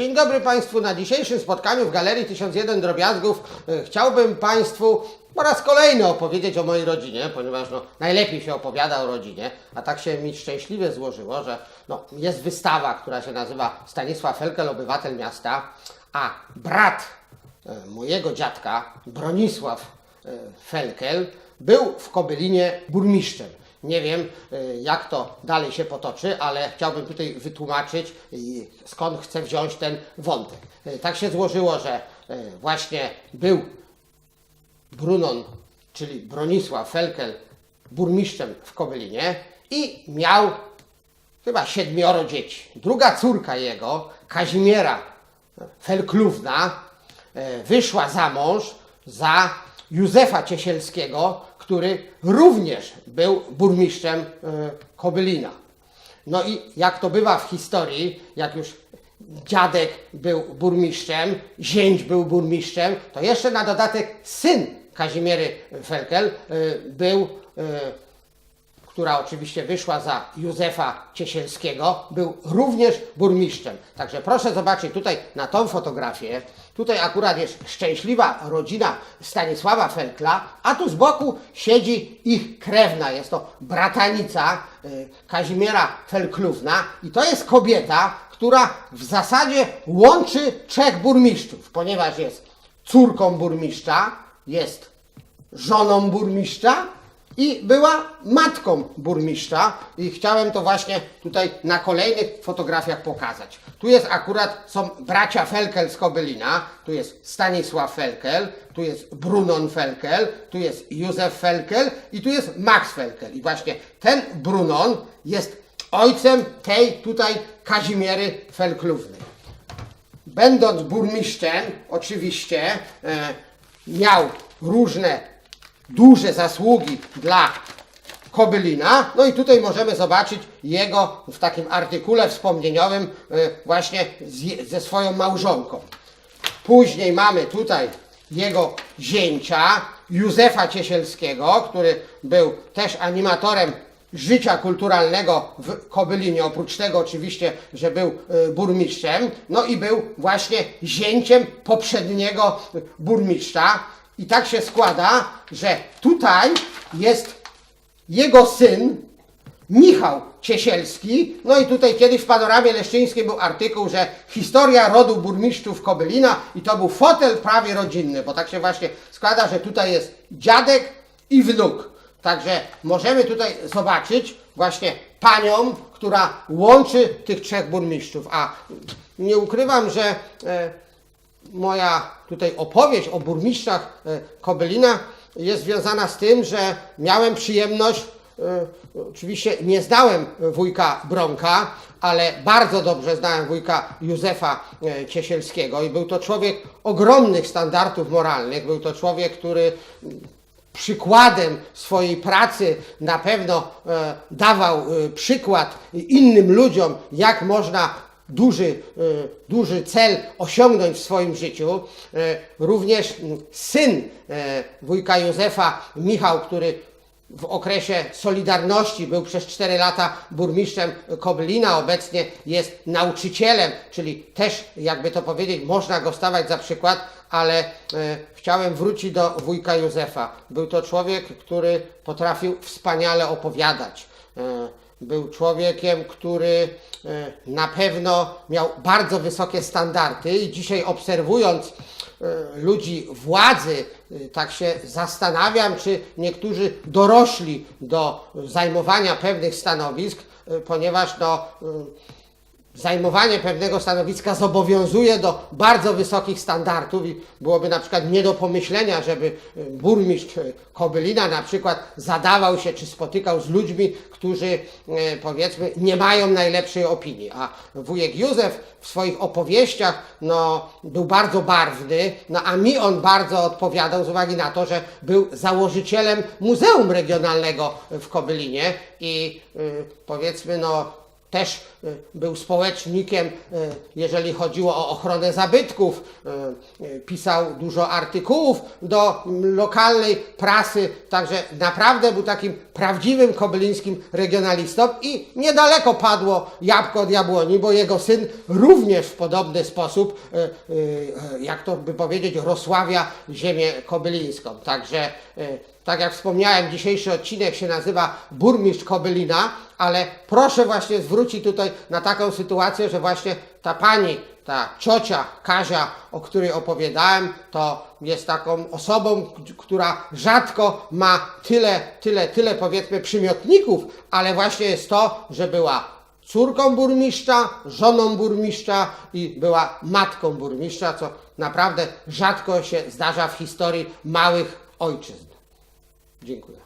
Dzień dobry Państwu. Na dzisiejszym spotkaniu w Galerii 1001 Drobiazgów e, chciałbym Państwu po raz kolejny opowiedzieć o mojej rodzinie, ponieważ no, najlepiej się opowiada o rodzinie, a tak się mi szczęśliwie złożyło, że no, jest wystawa, która się nazywa Stanisław Felkel, obywatel miasta, a brat e, mojego dziadka, Bronisław e, Felkel, był w Kobylinie burmistrzem. Nie wiem, y, jak to dalej się potoczy, ale chciałbym tutaj wytłumaczyć, y, skąd chcę wziąć ten wątek. Y, Tak się złożyło, że właśnie był Brunon, czyli Bronisław Felkel, burmistrzem w Kobylinie i miał chyba siedmioro dzieci. Druga córka jego, Kazimiera Felklówna, wyszła za mąż za Józefa Ciesielskiego, który również był burmistrzem e, Kobylina. No i jak to bywa w historii, jak już dziadek był burmistrzem, zięć był burmistrzem, to jeszcze na dodatek syn Kazimiery Felkel e, był e, która oczywiście wyszła za Józefa Ciesielskiego, był również burmistrzem. Także proszę zobaczyć tutaj na tą fotografię. Tutaj akurat jest szczęśliwa rodzina Stanisława Felkla, a tu z boku siedzi ich krewna. Jest to bratanica y, Kazimiera Felklówna i to jest kobieta, która w zasadzie łączy trzech burmistrzów, ponieważ jest córką burmistrza, jest żoną burmistrza i była matką burmistrza i chciałem to właśnie tutaj na kolejnych fotografiach pokazać. Tu jest akurat, są bracia Felkel z Kobylina, tu jest Stanisław Felkel, tu jest Brunon Felkel, tu jest Józef Felkel i tu jest Max Felkel. I właśnie ten Brunon jest ojcem tej tutaj Kazimiery Felklównej. Będąc burmistrzem, oczywiście e, miał różne duże zasługi dla Kobylina. No i tutaj możemy zobaczyć jego w takim artykule wspomnieniowym e, właśnie z, ze swoją małżonką. Później mamy tutaj jego zięcia, Józefa Ciesielskiego, który był też animatorem życia kulturalnego w Kobylinie, oprócz tego oczywiście, że był e, burmistrzem, no i był właśnie zięciem poprzedniego burmistrza. I tak się składa, że tutaj jest jego syn, Michał Ciesielski. No i tutaj kiedyś w Panoramie Leszczyńskiej był artykuł, że historia rodu burmistrzów Kobylina i to był fotel prawie rodzinny, bo tak się właśnie składa, że tutaj jest dziadek i wnuk. Także możemy tutaj zobaczyć właśnie panią, która łączy tych trzech burmistrzów. A nie ukrywam, że e, moja tutaj opowieść o burmistrzach e, Kobylina jest związana z tym, że miałem przyjemność, e, oczywiście nie znałem wujka Bronka, ale bardzo dobrze znałem wujka Józefa e, Ciesielskiego i był to człowiek ogromnych standardów moralnych, był to człowiek, który przykładem swojej pracy na pewno dawał przykład innym ludziom, jak można duży, e, duży cel osiągnąć w swoim życiu. E, również syn e, wujka Józefa, Michał, który w okresie Solidarności był przez 4 lata burmistrzem Koblina, obecnie jest nauczycielem, czyli też, jakby to powiedzieć, można go stawać za przykład, ale chciałem wrócić do wujka Józefa. Był to człowiek, który potrafił wspaniale opowiadać. Był człowiekiem, który e, na pewno miał bardzo wysokie standardy i dzisiaj obserwując e, ludzi władzy, e, tak się zastanawiam, czy niektórzy dorośli do zajmowania pewnych stanowisk, ponieważ no, zajmowanie pewnego stanowiska zobowiązuje do bardzo wysokich standardów i byłoby na przykład nie do pomyślenia, żeby e, burmistrz e, Kobylina na przykład zadawał się czy spotykał z ludźmi, którzy e, powiedzmy nie mają najlepszej opinii. A wujek Józef w swoich opowieściach no, był bardzo barwny, no a mi on bardzo odpowiadał z uwagi na to, że był założycielem Muzeum Regionalnego w Kobylinie i y, powiedzmy no też y, był społecznikiem, y, jeżeli chodziło o ochronę zabytków. Y, Pisał dużo artykułów do lokalnej prasy, także naprawdę był takim prawdziwym kobylińskim regionalistą i niedaleko padło jabłko od jabłoni, bo jego syn również w podobny sposób, jak to by powiedzieć, rozsławia ziemię kobylińską. Także tak jak wspomniałem, dzisiejszy odcinek się nazywa Burmistrz Kobylina, ale proszę właśnie zwrócić tutaj na taką sytuację, że właśnie ta pani, ta ciocia Kazia, o której opowiadałem, to jest taką osobą, która rzadko ma tyle, tyle, tyle powiedzmy przymiotników, ale właśnie jest to, że była córką burmistrza, żoną burmistrza i była matką burmistrza, co naprawdę rzadko się zdarza w historii małych ojczyzn. Dziękuję.